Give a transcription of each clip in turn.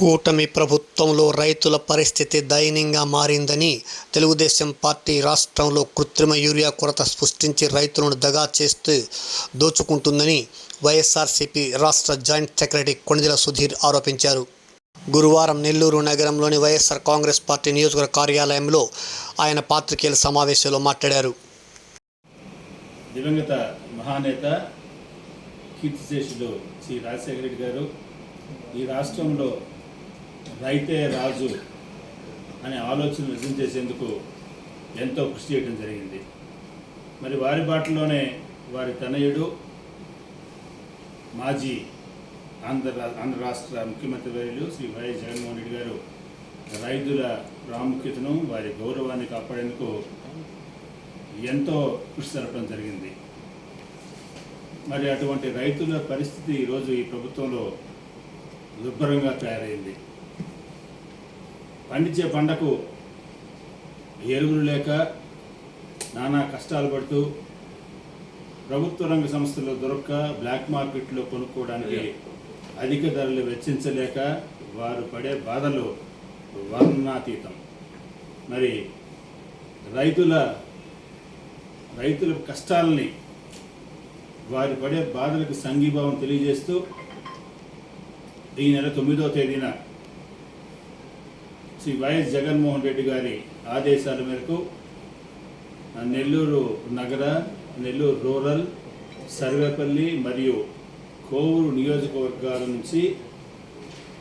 కూటమి ప్రభుత్వంలో రైతుల పరిస్థితి దయనీయంగా మారిందని తెలుగుదేశం పార్టీ రాష్ట్రంలో కృత్రిమ యూరియా కొరత సృష్టించి రైతులను దగా చేస్తూ దోచుకుంటుందని వైఎస్ఆర్సీపీ రాష్ట్ర జాయింట్ సెక్రటరీ కొణిదెల సుధీర్ ఆరోపించారు. గురువారం నెల్లూరు నగరంలోని వైఎస్ఆర్ కాంగ్రెస్ పార్టీ నియోజకవర్గ కార్యాలయంలో ఆయన పాత్రికేయుల సమావేశంలో మాట్లాడారు. దివంగత మహానేత కీర్తిశేషుడు శ్రీ రాజశేఖర రెడ్డి గారు ఈ రాష్ట్రంలో రైతే రాజు అనే ఆలోచన నిజం చేసేందుకు ఎంతో కృషి చేయడం జరిగింది. మరి వారి బాటలోనే వారి తనయుడు మాజీ ఆంధ్ర రా- ఆంధ్ర రాష్ట్ర ముఖ్యమంత్రి వర్యులు శ్రీ వైఎస్ జగన్మోహన్ రెడ్డి గారు రైతుల ప్రాముఖ్యతను వారి గౌరవాన్ని కాపాడేందుకు ఎంతో కృషి జరపడం జరిగింది. మరి అటువంటి రైతుల పరిస్థితి ఈరోజు ఈ ప్రభుత్వంలో దుర్భరంగా తయారైంది. పండించే పంటకు ఎరువులు లేక నానా కష్టాలు పడుతూ ప్రభుత్వ రంగ సంస్థలు దొరక్క బ్లాక్ మార్కెట్లో కొనుక్కోవడానికి అధిక ధరలు వెచ్చించలేక వారు పడే బాధలు వర్ణాతీతం. మరి రైతుల రైతుల కష్టాలని వారి పడే బాధలకు సంఘీభావం తెలియజేస్తూ ఈ నెల తొమ్మిదవ తేదీన శ్రీ వైఎస్ జగన్మోహన్ రెడ్డి గారి ఆదేశాల మేరకు నెల్లూరు నగర నెల్లూరు రూరల్ సర్వేపల్లి మరియు కోవూరు నియోజకవర్గాల నుంచి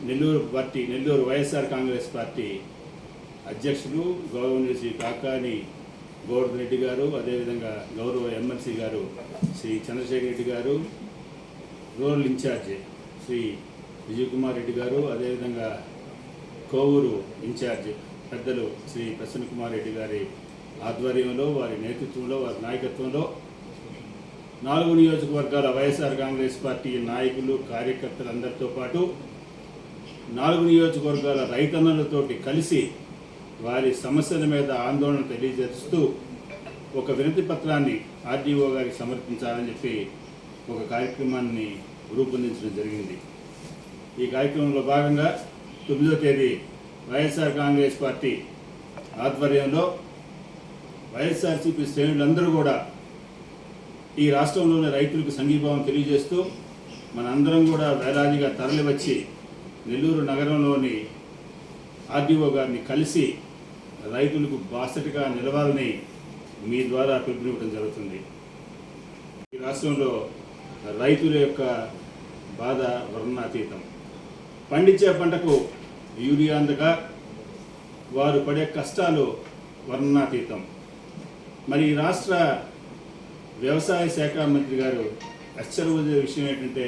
Nellore party Nellore YSR Congress party అధ్యక్షులు గౌరవనీయులు శ్రీ కాకాని గోవర్ధన్ రెడ్డి గారు అదేవిధంగా గౌరవ ఎమ్మెల్సీ గారు శ్రీ చంద్రశేఖర్ రెడ్డి గారు రూరల్ ఇన్ఛార్జ్ శ్రీ విజయ్ కుమార్ రెడ్డి గారు అదేవిధంగా కోవూరు ఇన్ఛార్జ్ పెద్దలు శ్రీ ప్రసన్న కుమార్ రెడ్డి గారి ఆధ్వర్యంలో వారి నేతృత్వంలో వారి నాయకత్వంలో నాలుగు నియోజకవర్గాల వైఎస్ఆర్ కాంగ్రెస్ పార్టీ నాయకులు కార్యకర్తలందరితో పాటు నాలుగు నియోజకవర్గాల రైతన్నలతోటి కలిసి వారి సమస్యల మీద ఆందోళన తెలియజేస్తూ ఒక వినతి పత్రాన్ని ఆర్డీఓ గారికి సమర్పించాలని చెప్పి ఒక కార్యక్రమాన్ని రూపొందించడం జరిగింది. ఈ కార్యక్రమంలో భాగంగా తొమ్మిదో తేదీ వైఎస్ఆర్ కాంగ్రెస్ పార్టీ ఆధ్వర్యంలో వైఎస్ఆర్సీపీ శ్రేణులందరూ కూడా ఈ రాష్ట్రంలోని రైతులకు సంఘీభావం తెలియజేస్తూ మనందరం కూడా వేలాదిగా తరలివచ్చి నెల్లూరు నగరంలోని ఆర్డీఓ గారిని కలిసి రైతులకు బాసటగా నిలవాలని మీ ద్వారా పిలుపునివ్వడం జరుగుతుంది. ఈ రాష్ట్రంలో రైతుల యొక్క బాధ వర్ణాతీతం పండించే పంటకు యూరియా అందగా వారు పడే కష్టాలు వర్ణనాతీతం. మరి రాష్ట్ర వ్యవసాయ శాఖ మంత్రి గారు ఆశ్చర్యపోయే విషయం ఏంటంటే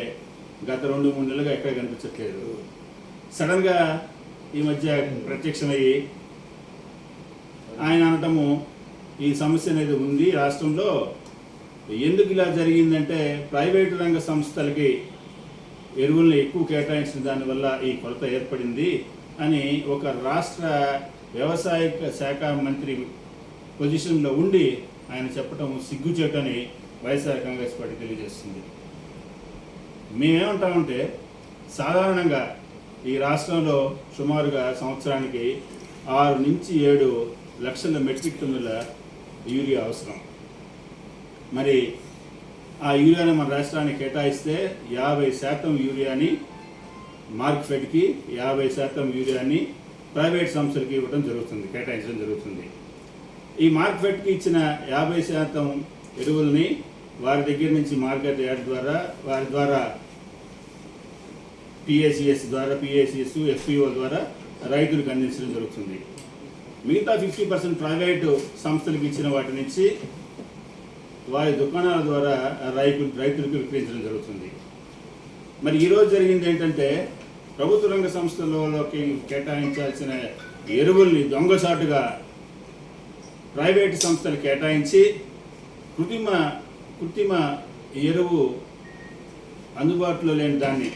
గత రెండు మూడు నెలలుగా ఎక్కడ కనిపించట్లేదు. సడన్గా ఈ మధ్య ప్రత్యక్షమయ్యి ఆయన అనటము ఈ సమస్య అనేది ఉంది రాష్ట్రంలో. ఎందుకు ఇలా జరిగిందంటే ప్రైవేటు రంగ సంస్థలకి ఎరువుల్ని ఎక్కువ కేటాయించిన దానివల్ల ఈ కొరత ఏర్పడింది అని ఒక రాష్ట్ర వ్యవసాయ శాఖ మంత్రి పొజిషన్లో ఉండి ఆయన చెప్పటం సిగ్గుచేటని వైఎస్ఆర్ కాంగ్రెస్ పార్టీ తెలియజేస్తుంది. మేమేమంటామంటే సాధారణంగా ఈ రాష్ట్రంలో సుమారుగా సంవత్సరానికి ఆరు నుంచి ఏడు లక్షల మెట్రిక్ టన్నుల యూరియా అవసరం. మరి ఆ యూరియాని మన రాష్ట్రానికి కేటాయిస్తే యాభై శాతం యూరియాని మార్కెట్కి యాభై శాతం యూరియాని ప్రైవేట్ సంస్థలకి ఇవ్వడం జరుగుతుంది కేటాయించడం జరుగుతుంది. ఈ మార్కెట్కి ఇచ్చిన యాభై శాతం ఎరువుల్ని వారి దగ్గర నుంచి మార్కెట్ యార్డ్ ద్వారా వారి ద్వారా పిఏసిఎస్ ద్వారా పిఏసిఎస్ ఎఫ్పిఓ ద్వారా రైతులకు అందించడం జరుగుతుంది. మిగతా ఫిఫ్టీ పర్సెంట్ ప్రైవేటు సంస్థలకు ఇచ్చిన వాటి నుంచి వారి దుకాణాల ద్వారా రైతు రైతులకు విక్రయించడం జరుగుతుంది. మరి ఈరోజు జరిగింది ఏంటంటే ప్రభుత్వ రంగ సంస్థలలోకి కేటాయించాల్సిన ఎరువుల్ని దొంగసాటుగా ప్రైవేట్ సంస్థలు కేటాయించి కృత్రిమ కృత్రిమ ఎరువు అందుబాటులో లేని దాన్ని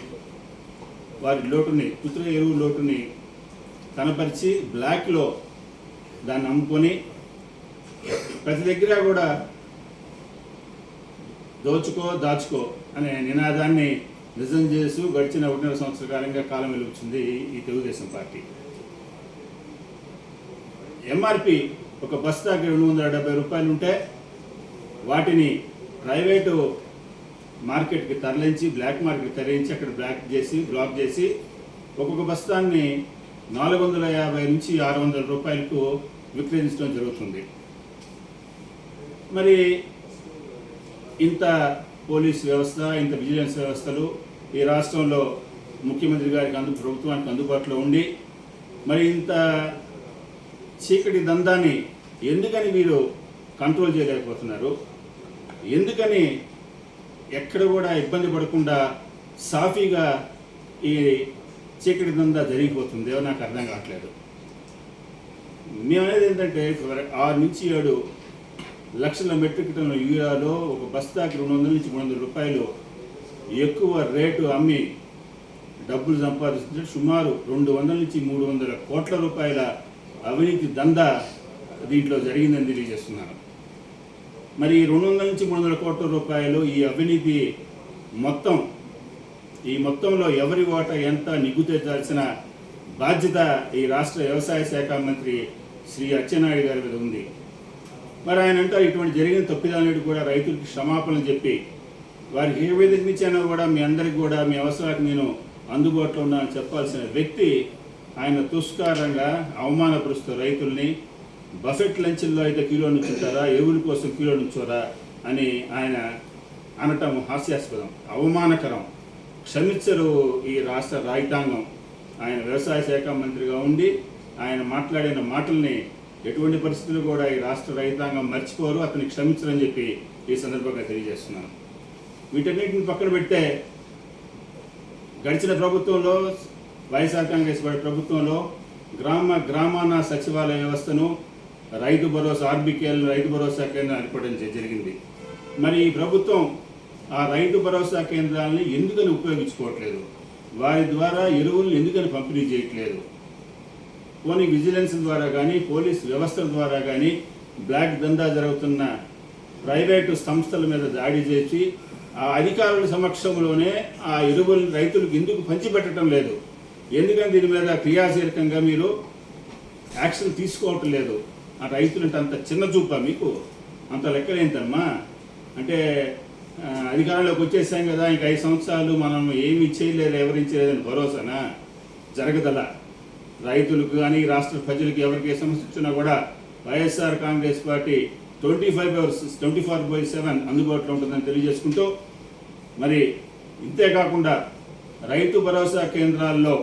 వారి లోటుని కృత్రిమ ఎరువు లోటుని కనపరిచి బ్లాక్లో దాన్ని అమ్ముకొని ప్రతి దగ్గర కూడా దోచుకో దాచుకో అనే నినాదాన్ని నిజం చేస్తూ గడిచిన ఒకటిన్నర సంవత్సర కాలంగా కాలం వెలుగుతుంది ఈ తెలుగుదేశం పార్టీ. ఎంఆర్పి ఒక బస్తాకి రెండు వందల డెబ్బై రూపాయలు ఉంటే వాటిని ప్రైవేటు మార్కెట్కి తరలించి బ్లాక్ మార్కెట్కి తరలించి అక్కడ బ్లాక్ చేసి బ్లాక్ చేసి ఒక్కొక్క బస్తాన్ని నాలుగు వందల యాభై నుంచి ఆరు వందల రూపాయలకు విక్రయించడం జరుగుతుంది. మరి ఇంత పోలీస్ వ్యవస్థ ఇంత విజిలెన్స్ వ్యవస్థలు ఈ రాష్ట్రంలో ముఖ్యమంత్రి గారికి అందు ప్రభుత్వానికి అందుబాటులో ఉండి మరి ఇంత చీకటి దందాన్ని ఎందుకని మీరు కంట్రోల్ చేయలేకపోతున్నారు? ఎందుకని ఎక్కడ కూడా ఇబ్బంది పడకుండా సాఫీగా ఈ చీకటి దందా జరిగిపోతుందో? నాకు అర్థం కావట్లేదు. మేము అనేది ఏంటంటే ఆరు నుంచి ఏడు లక్షల మెట్రిక్ టన్నుల యూరియాలో ఒక బస్తాకి రెండు వందల నుంచి మూడు వందల రూపాయలు ఎక్కువ రేటు అమ్మి డబ్బులు సంపాదిస్తుంటే సుమారు రెండు వందల నుంచి మూడు వందల కోట్ల రూపాయల అవినీతి దందా దీంట్లో జరిగిందని తెలియజేస్తున్నారు. మరి ఈ రెండు వందల నుంచి మూడు వందల కోట్ల రూపాయలు ఈ అవినీతి మొత్తం ఈ మొత్తంలో ఎవరి ఓట ఎంత నిగ్గు తెచ్చాల్సిన బాధ్యత ఈ రాష్ట్ర వ్యవసాయ శాఖ మంత్రి శ్రీ అచ్చెన్నాయుడు గారి మీద ఉంది. మరి ఆయన అంటారు ఇటువంటి జరిగిన తప్పిదాన్ని కూడా రైతులకు క్షమాపణలు చెప్పి వారికి ఏ విధంగా ఇచ్చానో కూడా మీ అందరికి కూడా మీ అవసరాలకు నేను అందుబాటులో ఉన్నానని చెప్పాల్సిన వ్యక్తి ఆయన తుష్కారంగా అవమానపరుస్తూ రైతుల్ని బఫెట్ లంచ్ల్లో అయితే కిలో నుంచుంటారా? ఎరువుల కోసం కిలో నుంచోరా? అని ఆయన అనటం హాస్యాస్పదం అవమానకరం. క్షమించరు ఈ రాష్ట్ర రాజ్యాంగం. ఆయన వ్యవసాయ శాఖ మంత్రిగా ఉండి ఆయన మాట్లాడిన మాటల్ని ఎటువంటి పరిస్థితులు కూడా ఈ రాష్ట్ర రైతాంగం మర్చిపోరు అతన్ని క్షమించరని చెప్పి ఈ సందర్భంగా తెలియజేస్తున్నాను. వీటన్నిటిని పక్కన పెడితే గడిచిన ప్రభుత్వంలో వైఎస్ఆర్ కాంగ్రెస్ పార్టీ ప్రభుత్వంలో గ్రామ గ్రామాన సచివాలయ వ్యవస్థను రైతు భరోసా ఆర్బికేఎల్ రైతు భరోసా కేంద్రం ఏర్పడడం జరిగింది. మరి ఈ ప్రభుత్వం ఆ రైతు భరోసా కేంద్రాలని ఎందుకని ఉపయోగించుకోవట్లేదు? వారి ద్వారా ఎరువులను ఎందుకని పంపిణీ చేయట్లేదు? పోనీ విజిలెన్స్ ద్వారా కానీ పోలీస్ వ్యవస్థల ద్వారా కానీ బ్లాక్ దందా జరుగుతున్న ప్రైవేటు సంస్థల మీద దాడి చేసి ఆ అధికారుల సమక్షంలోనే ఆ ఎరువులు రైతులకు ఎందుకు పంచిపెట్టడం లేదు? ఎందుకని దీని మీద క్రియాశీలకంగా మీరు యాక్షన్ తీసుకోవటం లేదు? ఆ రైతులంటే అంత చిన్న చూపా మీకు? అంత లెక్కలేంతమ్మా? అంటే అధికారంలోకి వచ్చేసాం కదా ఇంక ఐదు సంవత్సరాలు మనం ఏమి చేయలేదు ఎవరించలేదని భరోసానా? జరగదలా? రైతులకు కానీ రాష్ట్ర ప్రజలకు ఎవరికి ఏ సమస్య వచ్చినా కూడా YSR Congress party twenty five hours twenty four by seven అందుబాటులో ఉంటుందని తెలియజేసుకుంటూ మరి ఇంతేకాకుండా రైతు భరోసా కేంద్రాల్లో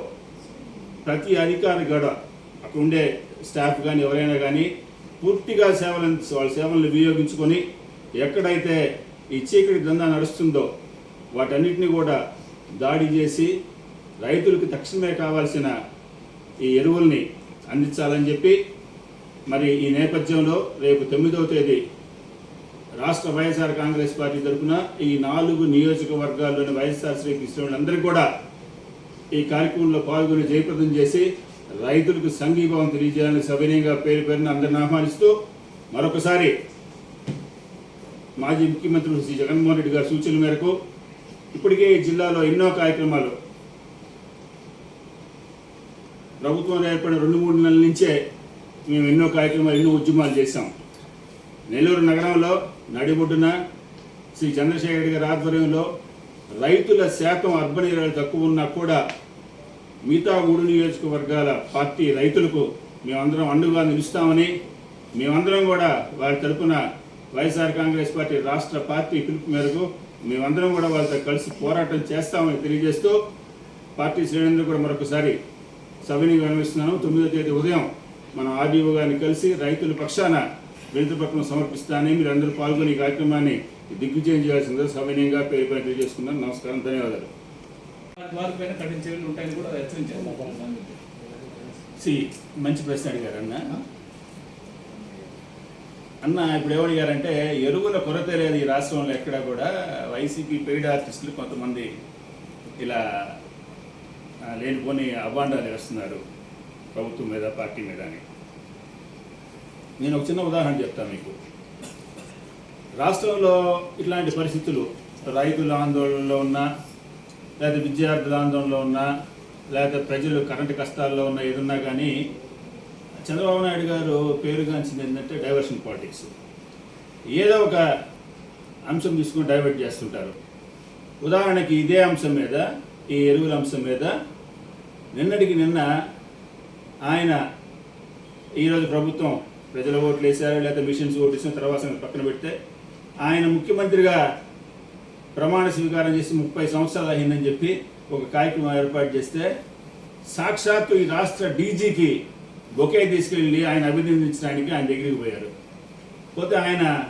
ప్రతి అధికారి గడ అక్కడ ఉండే స్టాఫ్ కానీ ఎవరైనా కానీ పూర్తిగా సేవలను వాళ్ళ సేవలను వినియోగించుకొని ఎక్కడైతే ఈ చీకటి దందా నడుస్తుందో వాటన్నిటిని కూడా దాడి చేసి రైతులకు తక్షణమే కావాల్సిన ఈ ఎరువుల్ని అందించాలని చెప్పి మరి ఈ నేపథ్యంలో రేపు తొమ్మిదవ తేదీ రాష్ట్ర వైఎస్ఆర్ కాంగ్రెస్ పార్టీ తరఫున ఈ నాలుగు నియోజకవర్గాల్లోని వైఎస్ఆర్ శ్రీ కృష్ణులందరికీ కూడా ఈ కార్యక్రమంలో పాల్గొని జయప్రదం చేసి రైతులకు సంఘీభావం తెలియజేయాలని సవినయంగా పేరు పేరున అందరిని ఆహ్వానిస్తూ మరొకసారి మాజీ ముఖ్యమంత్రి శ్రీ జగన్మోహన్ రెడ్డి గారి సూచనల మేరకు ఇప్పటికే ఈ జిల్లాలో ఎన్నో కార్యక్రమాలు ప్రభుత్వం ఏర్పడిన రెండు మూడు నెలల నుంచే మేము ఎన్నో కార్యక్రమాలు ఎన్నో ఉద్యమాలు చేశాం. నెల్లూరు నగరంలో నడిబొడ్డున శ్రీ చంద్రశేఖర్ రెడ్డి గారి ఆధ్వర్యంలో రైతుల శాతం అర్బన్ ఏరియాలు తక్కువ ఉన్నా కూడా మిగతా మూడు నియోజకవర్గాల పార్టీ రైతులకు మేమందరం అండుగా నిలుస్తామని మేమందరం కూడా వారి తరపున వైఎస్ఆర్ కాంగ్రెస్ పార్టీ రాష్ట్ర పార్టీ పిలుపు మేరకు మేమందరం కూడా వాళ్ళతో కలిసి పోరాటం చేస్తామని తెలియజేస్తూ పార్టీ శ్రేణులు కూడా మరొకసారి సభని విరమిస్తున్నాను తొమ్మిదో తేదీ ఉదయం మన ఆర్డీఓ గారిని కలిసి రైతుల పక్షాన వినతిపత్రం సమర్పిస్తానని మీరు అందరూ పాల్గొని ఈ కార్యక్రమాన్ని దిగ్విజయం చేయాల్సిందిగా సవినయంగా పేరు పని తెలియజేసుకున్నాను నమస్కారం. ధన్యవాదాలు. వారి కఠిన చర్యలు ఉంటాయని కూడా హెచ్చరించారు. సి మంచి ప్రశ్న అడిగారు అన్న. అన్న ఇప్పుడు ఏమడిగారంటే ఎరువుల కొరత లేదు ఈ రాష్ట్రంలో ఎక్కడ కూడా. వైసీపీ పెయిడ్ ఆర్టిస్టులు కొంతమంది ఇలా లేనిపోని అభాండాలు వేస్తున్నారు ప్రభుత్వం మీద పార్టీ మీద అని. నేను ఒక చిన్న ఉదాహరణ చెప్తాను మీకు. రాష్ట్రంలో ఇట్లాంటి పరిస్థితులు రైతుల ఆందోళనలో ఉన్నా లేదా విద్యార్థుల ఆందోళనలో ఉన్నా లేదా ప్రజలు కరెంటు కష్టాల్లో ఉన్న ఏదున్నా కానీ చంద్రబాబు నాయుడు గారు పేరుగాంచింది ఏంటంటే డైవర్షన్ పాలిటిక్స్. ఏదో ఒక అంశం తీసుకుని డైవర్ట్ చేస్తుంటారు. ఉదాహరణకి ఇదే అంశం మీద ఈ ఎరువుల అంశం మీద నిన్నటికి నిన్న ఆయన ఈరోజు ప్రభుత్వం ప్రజల ఓట్లు వేశారు లేకపోతే మిషన్స్ ఓట్లు వేసిన తర్వాత పక్కన పెడితే ఆయన ముఖ్యమంత్రిగా ప్రమాణ స్వీకారం చేసి ముప్పై సంవత్సరాలు అయిందని చెప్పి ఒక కార్యక్రమం ఏర్పాటు చేస్తే సాక్షాత్తు ఈ రాష్ట్ర డీజీకి బొకే తీసుకెళ్ళి ఆయన అభినందించడానికి ఆయన దగ్గరికి పోయారు. పోతే ఆయన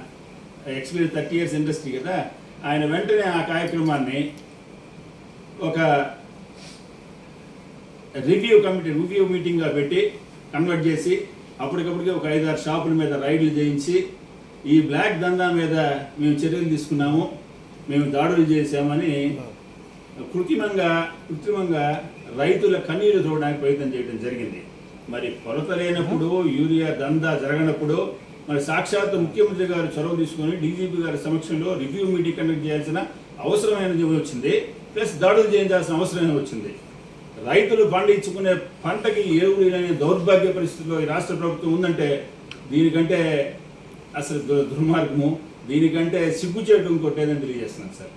ఎక్స్పీరియన్స్ థర్టీ ఇయర్స్ ఇండస్ట్రీ కదా ఆయన వెంటనే ఆ కార్యక్రమాన్ని ఒక రివ్యూ కమిటీ రివ్యూ మీటింగ్గా పెట్టి కన్వర్ట్ చేసి అప్పటికప్పటికే ఒక ఐదారు షాపుల మీద రైడ్లు చేయించి ఈ బ్లాక్ దందా మీద మేము చర్యలు తీసుకున్నాము మేము దాడులు చేశామని కృత్రిమంగా కృత్రిమంగా రైతుల కన్నీరు చూడడానికి ప్రయత్నం చేయడం జరిగింది. మరి కొరత లేనప్పుడు యూరియా దందా జరగనప్పుడు మరి సాక్షాత్ ముఖ్యమంత్రి గారు చొరవ తీసుకొని డీజీపీ గారి సమక్షంలో రివ్యూ మీటింగ్ కండక్ట్ చేయాల్సిన అవసరమైనది వచ్చింది. ప్లస్ దాడులు చేయించాల్సిన అవసరం వచ్చింది? రైతులు పండించుకునే పంటకి ఎరువులు లేని దౌర్భాగ్య పరిస్థితిలో ఈ రాష్ట్ర ప్రభుత్వం ఉందంటే దీనికంటే అసలు దుర్మార్గము దీనికంటే సిగ్గుచేటు ఇంకోటి ఏదని తెలియజేస్తున్నాను సార్.